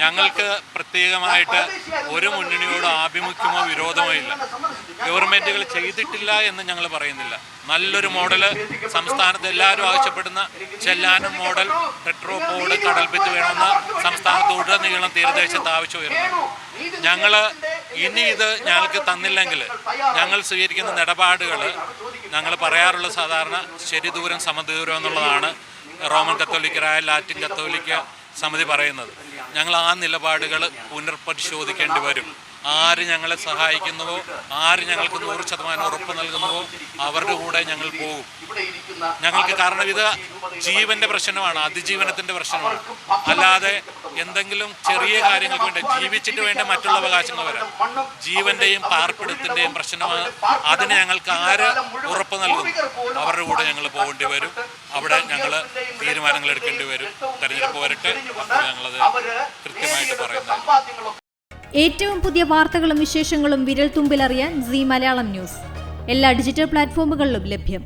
ഞങ്ങൾക്ക് പ്രത്യേകമായിട്ട് ഒരു മുന്നണിയോട് ആഭിമുഖ്യമോ വിരോധമോ ഇല്ല. ഗവൺമെന്റുകൾ ചെയ്തിട്ടില്ല എന്ന് ഞങ്ങൾ പറയുന്നില്ല. നല്ലൊരു മോഡൽ സംസ്ഥാനത്ത് എല്ലാവരും ആവശ്യപ്പെടുന്ന ചെല്ലാനം മോഡൽ പെട്രോപോഡ് കടൽഭിത്ത് വേണമെന്ന് സംസ്ഥാനത്തുടനീളം തീരദേശത്ത് ആവശ്യം ഉയർന്നു. ഞങ്ങൾ ഇനി ഇത് ഞങ്ങൾക്ക് തന്നില്ലെങ്കിൽ ഞങ്ങൾ സ്വീകരിക്കുന്ന നിലപാടുകൾ ഞങ്ങൾ പറയാറുള്ള സാധാരണ ശരി ദൂരം സമദൂരം എന്നുള്ളതാണ്. റോമൻ കത്തോലിക്കരായ ലാറ്റിൻ കത്തോലിക്ക സമിതി പറയുന്നത്. ഞങ്ങൾ ആ നിലപാടുകൾ പുനർപരിശോധിക്കേണ്ടി വരും. ആര് ഞങ്ങളെ സഹായിക്കുന്നുവോ ആര് ഞങ്ങൾക്ക് നൂറ് ശതമാനം ഉറപ്പ് നൽകുന്നുവോ അവരുടെ കൂടെ ഞങ്ങൾ പോകും. ഞങ്ങൾക്ക് കാരണം ഇത് ജീവന്റെ പ്രശ്നമാണ് അതിജീവനത്തിന്റെ പ്രശ്നമാണ്. അല്ലാതെ എന്തെങ്കിലും ചെറിയ കാര്യങ്ങൾക്ക് വേണ്ടി ജീവിച്ചിട്ട് വേണ്ട മറ്റുള്ള അവകാശങ്ങൾ വരാം. ജീവന്റെയും പാർപ്പിടത്തിന്റെയും പ്രശ്നമാണ്. അതിന് ഞങ്ങൾക്ക് ആര് ഉറപ്പ് നൽകും അവരുടെ കൂടെ ഞങ്ങൾ പോകേണ്ടി വരും. അവിടെ ഞങ്ങൾ തീരുമാനങ്ങൾ എടുക്കേണ്ടി വരും. തെരഞ്ഞെടുപ്പ് വരട്ടെ. ഞങ്ങളത് കൃത്യമായിട്ട് പറയുന്നത് ഏറ്റവും പുതിയ വാർത്തകളും വിശേഷങ്ങളും വിരൽ തുമ്പിലറിയാൻ സി മലയാളം ന്യൂസ്. എല്ലാ ഡിജിറ്റൽ പ്ലാറ്റ്ഫോമുകളിലും ലഭ്യം.